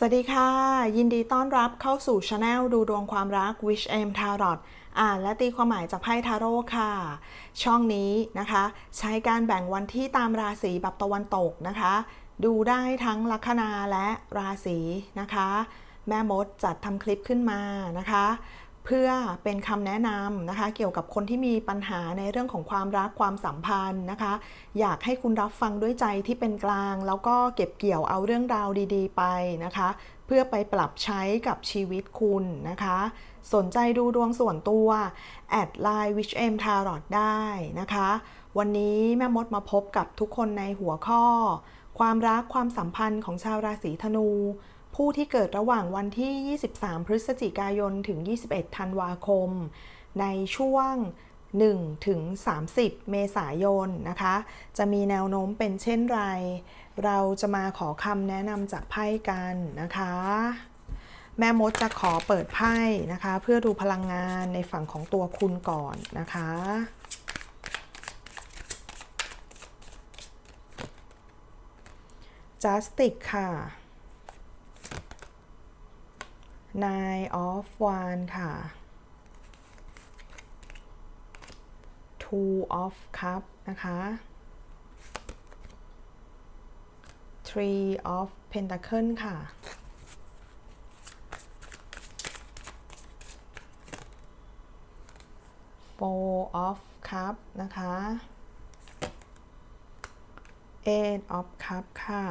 สวัสดีค่ะ ยินดีต้อนรับเข้าสู่ช anel ดูดวงความรัก Wish Aim Tarot อ่านและตีความหมายจากไพ่ทาโร่ค่ะ ช่องนี้นะคะ ใช้การแบ่งวันที่ตามราศีแบบตะวันตกนะคะ ดูได้ทั้งลัคนาและราศีนะคะ แม่มดจัดทำคลิปขึ้นมานะคะ เพื่อเป็นคำแนะนำนะคะ เกี่ยวกับคนที่มีปัญหาในเรื่องของความรักความสัมพันธ์นะคะ อยากให้คุณรับฟังด้วยใจที่เป็นกลาง แล้วก็เก็บเกี่ยวเอาเรื่องราวดี ๆ ไปนะคะ เพื่อไปปรับใช้กับชีวิตคุณนะคะ สนใจดูดวงส่วนตัวแอดไลน์ Witch M Tarot ได้นะคะ วันนี้แม่มดมาพบกับทุกคนในหัวข้อ ความรักความสัมพันธ์ของชาวราศีธนู ผู้ที่เกิดระหว่างวันที่ 23 พฤศจิกายน ถึง 21 ธันวาคม ในช่วง 1 ถึง 30 เมษายนนะคะ จะมีแนวโน้มเป็นเช่นไร เราจะมาขอคำแนะนำจากไพ่กันนะคะ แม่มดจะขอเปิดไพ่นะคะ เพื่อดูพลังงานในฝั่งของตัวคุณก่อนนะคะ Justice ค่ะ Nine of Wands ค่ะ Two of Cup นะคะ Three of Pentacle ค่ะ Four of Cup นะคะ Eight of Cup ค่ะ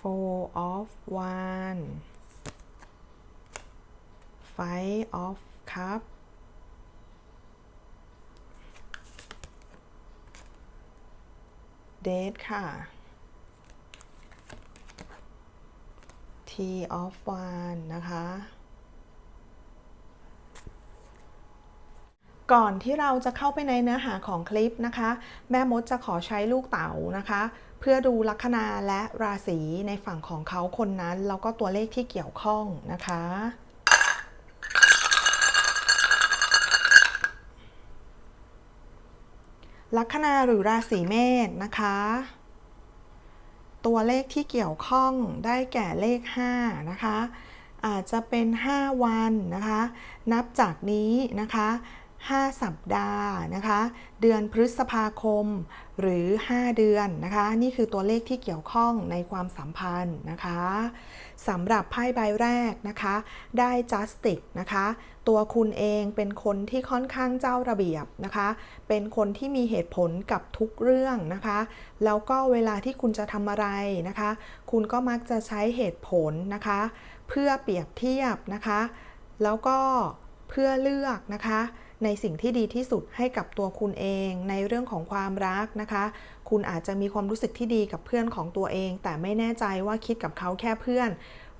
Four of one Five of Cup Date ค่ะ T of one นะคะ ก่อนที่เราจะเข้าไปในเนื้อหาของคลิปนะคะ แม่มดจะขอใช้ลูกเต๋านะคะ เพื่อดูลัคนาและราศีในฝั่งของเขาคนนั้น แล้วก็ตัวเลขที่เกี่ยวข้องนะคะลัคนาหรือราศีเมษนะคะ ตัวเลขที่เกี่ยวข้องได้แก่เลข 5 นะคะ อาจจะเป็น 5 วันนะคะ นับจากนี้นะคะ 5 สัปดาห์นะคะ เดือนพฤษภาคมหรือ 5 เดือนนะคะ นี่คือตัวเลขที่เกี่ยวข้องในความสัมพันธ์นะคะสำหรับไพ่ใบแรกนะคะ ได้ justice นะคะ ตัวคุณเองเป็นคนที่ค่อนข้างเจ้าระเบียบนะคะ เป็นคนที่มีเหตุผลกับทุกเรื่องนะคะ แล้วก็เวลาที่คุณจะทำอะไรนะคะ คุณก็มักจะใช้เหตุผลนะคะ เพื่อเปรียบเทียบนะคะ แล้วก็เพื่อเลือกนะคะ ในสิ่งที่ดีที่สุดให้กับตัวคุณเอง ในเรื่องของความรักนะคะ คุณอาจจะมีความรู้สึกที่ดีกับเพื่อนของตัวเอง แต่ไม่แน่ใจว่าคิดกับเขาแค่เพื่อน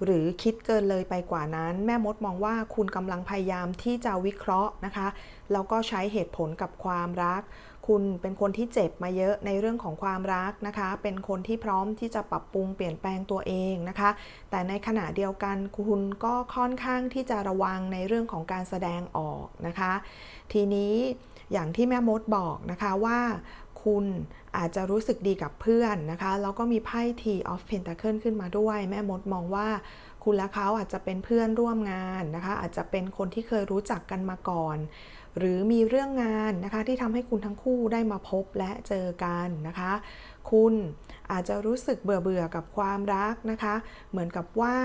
หรือคิดเกินเลยไปกว่านั้น แม่มดมองว่าคุณกำลังพยายามที่จะวิเคราะห์นะคะ แล้วก็ใช้เหตุผลกับความรัก คุณเป็นคนที่เจ็บมาเยอะในเรื่องของความรักนะคะ เป็นคนที่พร้อมที่จะปรับปรุงเปลี่ยนแปลงตัวเองนะคะ แต่ในขณะเดียวกันคุณก็ค่อนข้างที่จะระวังในเรื่องของการแสดงออกนะคะ ทีนี้อย่างที่แม่มดบอกนะคะว่าคุณอาจจะรู้สึกดีกับเพื่อนนะคะ แล้วก็มีไพ่ T of Pentacle ขึ้นมาด้วย แม่มดมองว่าคุณและเขาอาจจะเป็นเพื่อนร่วมงานนะคะ อาจจะเป็นคนที่เคยรู้จักกันมาก่อน หรือมีเรื่องงานนะคะที่ทำให้คุณทั้งคู่ได้มาพบและเจอกันนะคะ คุณอาจจะรู้สึกเบื่อเบื่อกับความรักนะคะ เหมือนกับว่า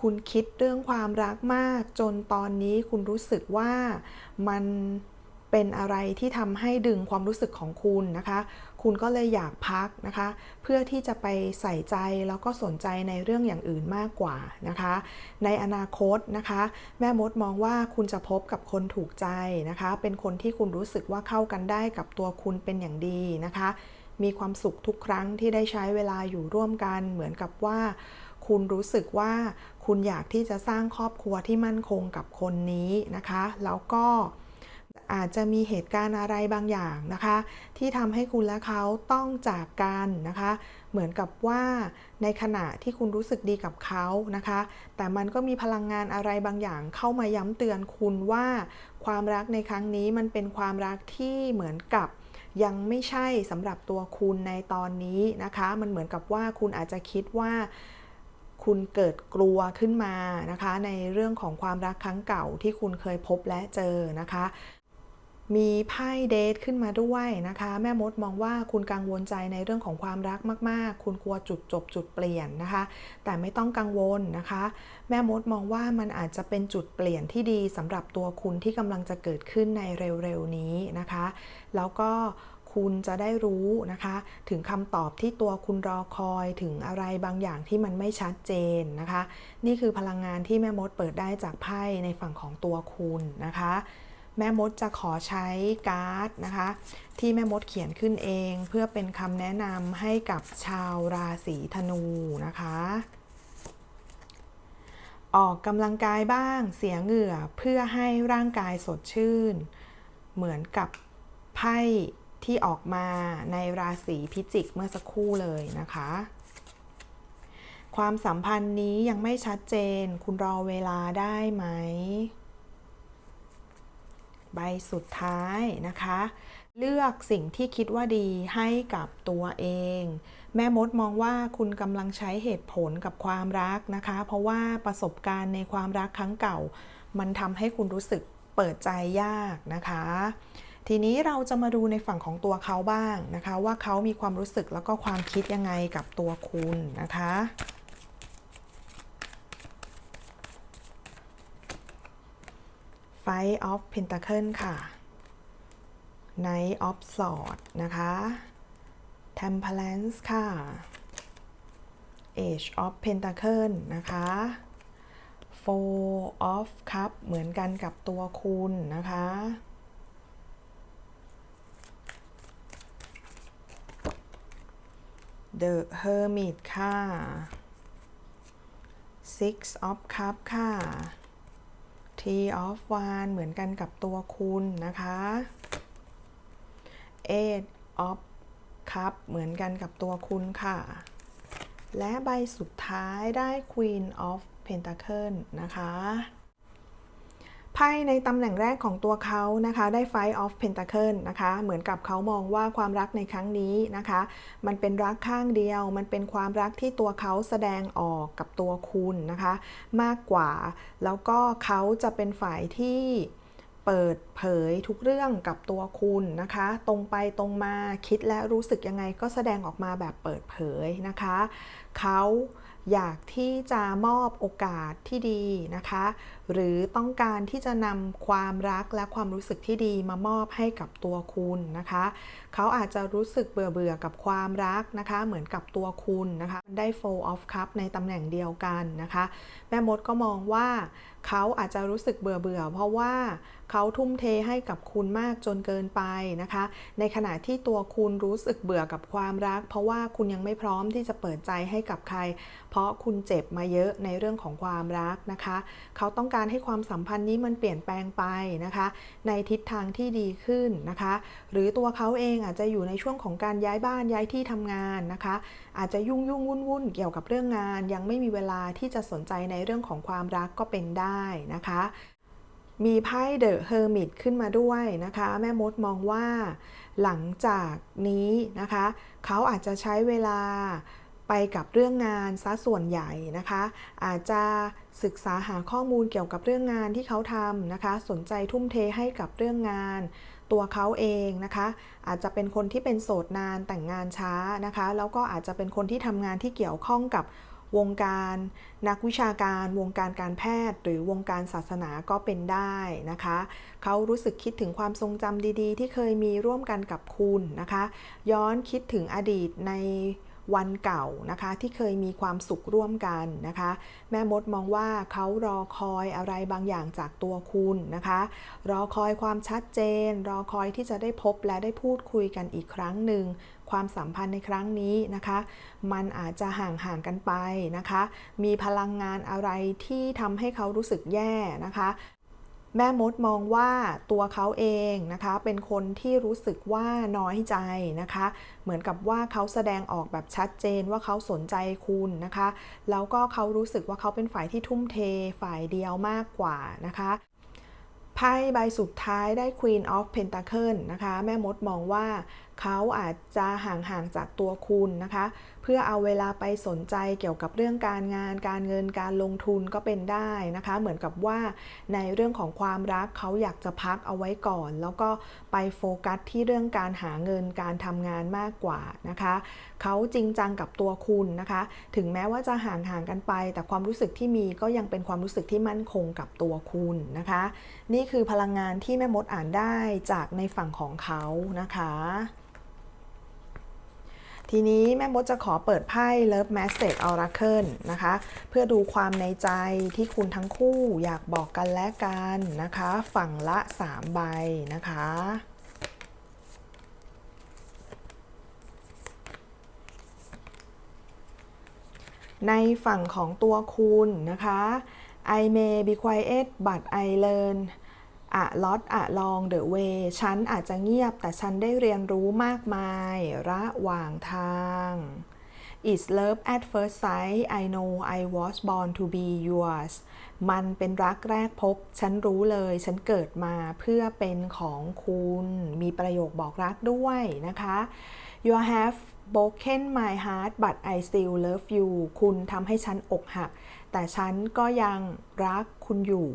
คุณคิดเรื่องความรักมาก จนตอนนี้คุณรู้สึกว่ามันเป็นอะไรที่ทำให้ดึงความรู้สึกของคุณนะคะ คุณก็เลยอยากพักนะคะ เพื่อที่จะไปใส่ใจแล้วก็สนใจในเรื่องอย่างอื่นมากกว่านะคะ ในอนาคตนะคะ แม่มดมองว่าคุณจะพบกับคนถูกใจนะคะ เป็นคนที่คุณรู้สึกว่าเข้ากันได้กับตัวคุณเป็นอย่างดีนะคะ มีความสุขทุกครั้งที่ได้ใช้เวลาอยู่ร่วมกัน เหมือนกับว่า คุณรู้สึกว่าคุณอยากที่จะสร้างครอบครัวที่มั่นคงกับคนนี้นะคะ แล้วก็ อาจจะมีเหตุการณ์อะไรบางอย่างนะคะ ที่ทำให้คุณและเขาต้องจากกันนะคะ เหมือนกับว่าในขณะที่คุณรู้สึกดีกับเขานะคะ แต่มันก็มีพลังงานอะไรบางอย่างเข้ามาย้ำเตือนคุณว่า ความรักในครั้งนี้มันเป็นความรักที่เหมือนกับยังไม่ใช่สำหรับตัวคุณในตอนนี้นะคะ มันเหมือนกับว่าคุณอาจจะคิดว่าคุณเกิดกลัวขึ้นมานะคะ ในเรื่องของความรักครั้งเก่าที่คุณเคยพบและเจอนะคะ มีไพ่เดทขึ้นมาด้วยนะคะ แม่มดมองว่าคุณกังวลใจในเรื่องของความรักมาก ๆ คุณกลัวจุดจบจุดเปลี่ยนนะคะ แต่ไม่ต้องกังวลนะคะ แม่มดมองว่ามันอาจจะเป็นจุดเปลี่ยนที่ดีสำหรับตัวคุณที่กำลังจะเกิดขึ้นในเร็ว ๆ นี้นะคะ แล้วก็คุณจะได้รู้นะคะ ถึงคำตอบที่ตัวคุณรอคอยถึงอะไรบางอย่างที่มันไม่ชัดเจนนะคะ นี่คือพลังงานที่แม่มดเปิดได้จากไพ่ในฝั่งของตัวคุณนะคะ แม่มดจะขอใช้การ์ดนะคะ ที่แม่มดเขียนขึ้นเอง เพื่อเป็นคำแนะนำให้กับชาวราศีธนูนะคะ ออกกำลังกายบ้างเสียเหงื่อเพื่อให้ร่างกายสดชื่น เหมือนกับไพ่ที่ออกมาในราศีพิจิกเมื่อสักครู่เลยนะคะ ความสัมพันธ์นี้ยังไม่ชัดเจน คุณรอเวลาได้ไหม ใบสุดท้ายนะคะ เลือกสิ่งที่คิดว่าดีให้กับตัวเอง แม่มดมองว่าคุณกำลังใช้เหตุผลกับความรักนะคะ เพราะว่าประสบการณ์ในความรักครั้งเก่า มันทำให้คุณรู้สึกเปิดใจยากนะคะ ทีนี้เราจะมาดูในฝั่งของตัวเขาบ้างนะคะ ว่าเขามีความรู้สึกแล้วก็ความคิดยังไงกับตัวคุณนะคะ Five of Pentacle ค่ะ Knight of Swords นะคะ Temperance ค่ะ Age of Pentacle นะคะ Four of Cup เหมือนกันกับตัวคุณนะคะ The Hermit ค่ะ Six of Cup ค่ะ T of One เหมือนกันกับตัวคุณนะคะ Eight of Cup เหมือนกันกับตัวคุณค่ะ และใบสุดท้ายได้ Queen of Pentacle นะคะ ไพ่ในตำแหน่งแรกของตัวเขานะคะ ได้ Five of Pentacle นะคะ เหมือนกับเขามองว่าความรักในครั้งนี้นะคะ มันเป็นรักข้างเดียว มันเป็นความรักที่ตัวเขาแสดงออกกับตัวคุณนะคะ มากกว่า แล้วก็เขาจะเป็นฝ่ายที่เปิดเผยทุกเรื่องกับตัวคุณนะคะ ตรงไปตรงมาคิดและรู้สึกยังไงก็แสดงออกมาแบบเปิดเผยนะคะ เขา อยากที่จะมอบโอกาสที่ดีนะคะ หรือต้องการที่จะนำความรักและความรู้สึกที่ดีมามอบให้กับตัวคุณนะคะ เขาอาจจะรู้สึกเบื่อเบื่อกับความรักนะคะ เหมือนกับตัวคุณนะคะ ได้ four of cup ในตำแหน่งเดียวกันนะคะ แม่มดก็มองว่าเขาอาจจะรู้สึกเบื่อเบื่อเพราะว่า เขาทุ่มเทให้กับคุณมากจนเกินไปนะคะ ในขณะที่ตัวคุณรู้สึกเบื่อกับความรัก เพราะว่าคุณยังไม่พร้อมที่จะเปิดใจให้กับใคร เพราะคุณเจ็บมาเยอะในเรื่องของความรักนะคะ เขาต้องการให้ความสัมพันธ์นี้มันเปลี่ยนแปลงไปนะคะ ในทิศทางที่ดีขึ้นนะคะ หรือตัวเขาเองอาจจะอยู่ในช่วงของการย้ายบ้านย้ายที่ทำงานนะคะ อาจจะยุ่งยุ่งวุ่นวุ่นเกี่ยวกับเรื่องงาน ยังไม่มีเวลาที่จะสนใจในเรื่องของความรักก็เป็นได้นะคะ มีไพ่เดอะเฮอร์มิตขึ้นมาด้วยนะคะ แม่มดมองว่าหลังจากนี้นะคะ เขาอาจจะใช้เวลาไปกับเรื่องงานซะส่วนใหญ่นะคะ อาจจะศึกษาหาข้อมูลเกี่ยวกับเรื่องงานที่เขาทำนะคะ สนใจทุ่มเทให้กับเรื่องงาน ตัวเขาเองนะคะ อาจจะเป็นคนที่เป็นโสดนานแต่งงานช้านะคะ แล้วก็อาจจะเป็นคนที่ทำงานที่เกี่ยวข้องกับ วงการนักวิชาการ วงการการแพทย์ หรือวงการศาสนาก็เป็นได้นะคะ เขารู้สึกคิดถึงความทรงจำดีๆ ที่เคยมีร่วมกันกับคุณนะคะ ย้อนคิดถึงอดีตในวันเก่านะคะที่เคยมีความสุขร่วมกันนะคะ แม่มดมองว่าเขารอคอยอะไรบางอย่างจากตัวคุณนะคะ รอคอยความชัดเจน รอคอยที่จะได้พบและได้พูดคุยกันอีกครั้งหนึ่ง ความสัมพันธ์ในครั้งนี้นะคะ มันอาจจะห่างห่างกันไปนะคะ มีพลังงานอะไรที่ทำให้เขารู้สึกแย่นะคะแม่มดมองว่าตัวเขาเองนะคะ เป็นคนที่รู้สึกว่าน้อยใจนะคะ เหมือนกับว่าเขาแสดงออกแบบชัดเจนว่าเขาสนใจคุณนะคะ แล้วก็เขารู้สึกว่าเขาเป็นฝ่ายที่ทุ่มเทฝ่ายเดียวมากกว่านะคะ ไพ่ใบสุดท้ายได้ Queen of Pentacle นะคะ แม่มดมองว่าเขาอาจจะห่างๆจากตัวคุณนะคะ เพื่อเอาเวลาไปสนใจเกี่ยวกับเรื่องการงาน การเงินการลงทุนก็เป็นได้นะคะ เหมือนกับว่าในเรื่องของความรักเขาอยากจะพักเอาไว้ก่อน แล้วก็ไปโฟกัสที่เรื่องการหาเงินการทำงานมากกว่านะคะเขาจริงจังกับตัวคุณนะคะ ถึงแม้ว่าจะห่างๆกันไป แต่ความรู้สึกที่มีก็ยังเป็นความรู้สึกที่มั่นคงกับตัวคุณนะคะ นี่คือพลังงานที่แม่มดอ่านได้จากในฝั่งของเขานะคะ ทีนี้แม่มดจะขอเปิดไพ่ Love Message Oracle นะคะ เพื่อดูความในใจที่คุณทั้งคู่อยากบอกกันและกันนะคะ ฝั่งละ 3 ใบนะคะในฝั่งของตัวคุณนะคะ I may be quiet but I learn a lot along the way ฉันอาจจะเงียบแต่ฉันได้เรียนรู้มากมาย ระหว่างทาง Is love at first sight I know I was born to be yours มันเป็นรักแรกพบ ฉันรู้เลย ฉันเกิดมาเพื่อเป็นของคุณ มีประโยคบอกรักด้วยนะคะ You have broken my heart but I still love you คุณทำให้ฉันอกหัก แต่ฉันก็ยังรักคุณอยู่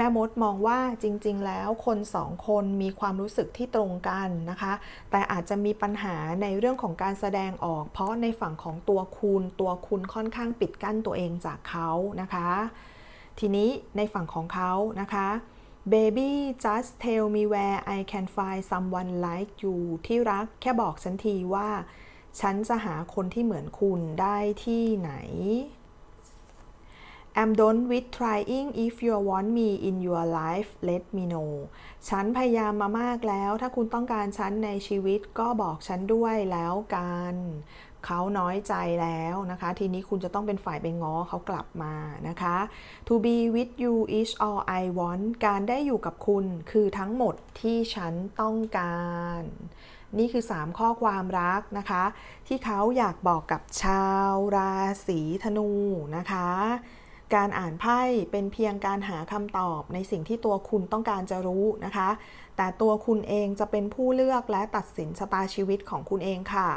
แม่มดมองว่าจริง ๆ แล้วคนสองคนมีความรู้สึกที่ตรงกันนะคะ แต่อาจจะมีปัญหาในเรื่องของการแสดงออก เพราะในฝั่งของตัวคุณตัวคุณค่อนข้างปิดกั้นตัวเองจากเขานะคะ ทีนี้ในฝั่งของเขานะคะ Baby just tell me where I can find someone like you ที่รักแค่บอกฉันทีว่า ฉันจะหาคนที่เหมือนคุณได้ที่ไหน I'm done with trying if you want me in your life let me know ฉันพยายามมามากแล้ว ถ้าคุณต้องการฉันในชีวิตก็บอกฉันด้วยแล้วกัน เขาน้อยใจแล้วนะคะ ทีนี้คุณจะต้องเป็นฝ่ายไปง้อเขากลับมานะคะ To be with you is all I want การได้อยู่กับคุณคือทั้งหมดที่ฉันต้องการนี่คือ 3 ข้อความรักนะคะ ที่เขาอยากบอกกับชาวราศีธนูนะคะ การอ่านไพ่เป็นเพียงการหาคำตอบในสิ่งที่ตัวคุณต้องการจะรู้นะคะ แต่ตัวคุณเองจะเป็นผู้เลือกและตัดสินชะตาชีวิตของคุณเองค่ะ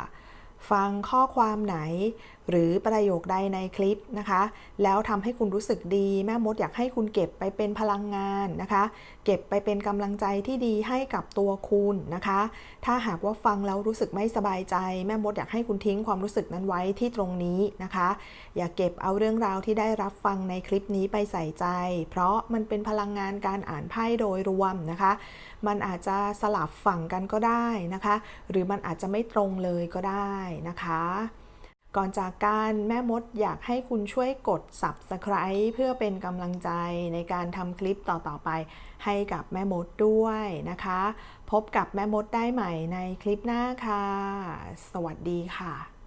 ฟังข้อความไหนหรือประโยคใดในคลิปนะคะ แล้วทำให้คุณรู้สึกดี แม่มดอยากให้คุณเก็บไปเป็นพลังงานนะคะ เก็บไปเป็นกำลังใจที่ดีให้กับตัวคุณนะคะ ถ้าหากว่าฟังแล้วรู้สึกไม่สบายใจ แม่มดอยากให้คุณทิ้งความรู้สึกนั้นไว้ที่ตรงนี้นะคะ อย่าเก็บเอาเรื่องราวที่ได้รับฟังในคลิปนี้ไปใส่ใจ เพราะมันเป็นพลังงานการอ่านไพ่โดยรวมนะคะ มันอาจจะสลับฝั่งกันก็ได้นะคะ หรือมันอาจจะไม่ตรงเลยก็ได้นะคะ ก่อนจากการแม่มดอยากให้คุณช่วยกด subscribe เพื่อเป็นกำลังใจในการทำคลิปต่อๆไปให้กับแม่มดด้วยนะคะ พบกับแม่มดได้ใหม่ในคลิปหน้าค่ะ สวัสดีค่ะ